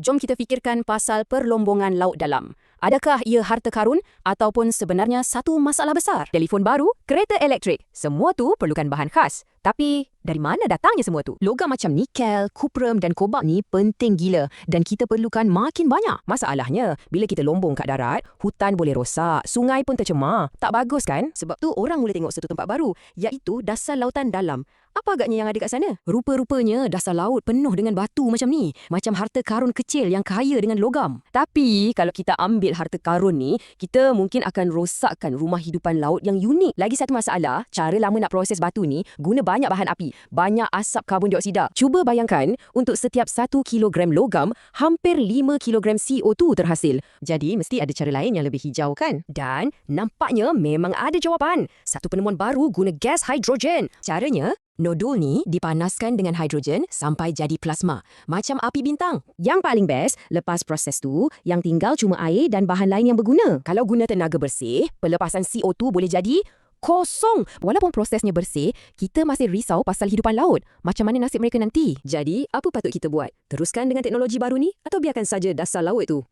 jom kita fikirkan pasal perlombongan laut dalam. Adakah ia harta karun ataupun sebenarnya satu masalah besar? Telefon baru, kereta elektrik, semua tu perlukan bahan khas. Tapi, dari mana datangnya semua tu? Logam macam nikel, kuprum dan kobalt ni penting gila dan kita perlukan makin banyak. Masalahnya, bila kita lombong kat darat, hutan boleh rosak, sungai pun tercemar. Tak bagus kan? Sebab tu orang boleh tengok satu tempat baru, iaitu dasar lautan dalam. Apa agaknya yang ada kat sana? Rupa-rupanya dasar laut penuh dengan batu macam ni. Macam harta karun kecil yang kaya dengan logam. Tapi kalau kita ambil harta karun ni, kita mungkin akan rosakkan rumah hidupan laut yang unik. Lagi satu masalah, cara lama nak proses batu ni guna banyak bahan api. Banyak asap karbon dioksida. Cuba bayangkan, untuk setiap 1 kilogram logam, hampir 5 kilogram CO2 terhasil. Jadi mesti ada cara lain yang lebih hijau kan? Dan nampaknya memang ada jawapan. Satu penemuan baru guna gas hidrogen. Caranya, Nodul ni dipanaskan dengan hidrogen sampai jadi plasma, macam api bintang. Yang paling best, lepas proses tu, yang tinggal cuma air dan bahan lain yang berguna. Kalau guna tenaga bersih, pelepasan CO2 boleh jadi kosong. Walaupun prosesnya bersih, kita masih risau pasal hidupan laut. Macam mana nasib mereka nanti? Jadi, apa patut kita buat? Teruskan dengan teknologi baru ni atau biarkan saja dasar laut tu?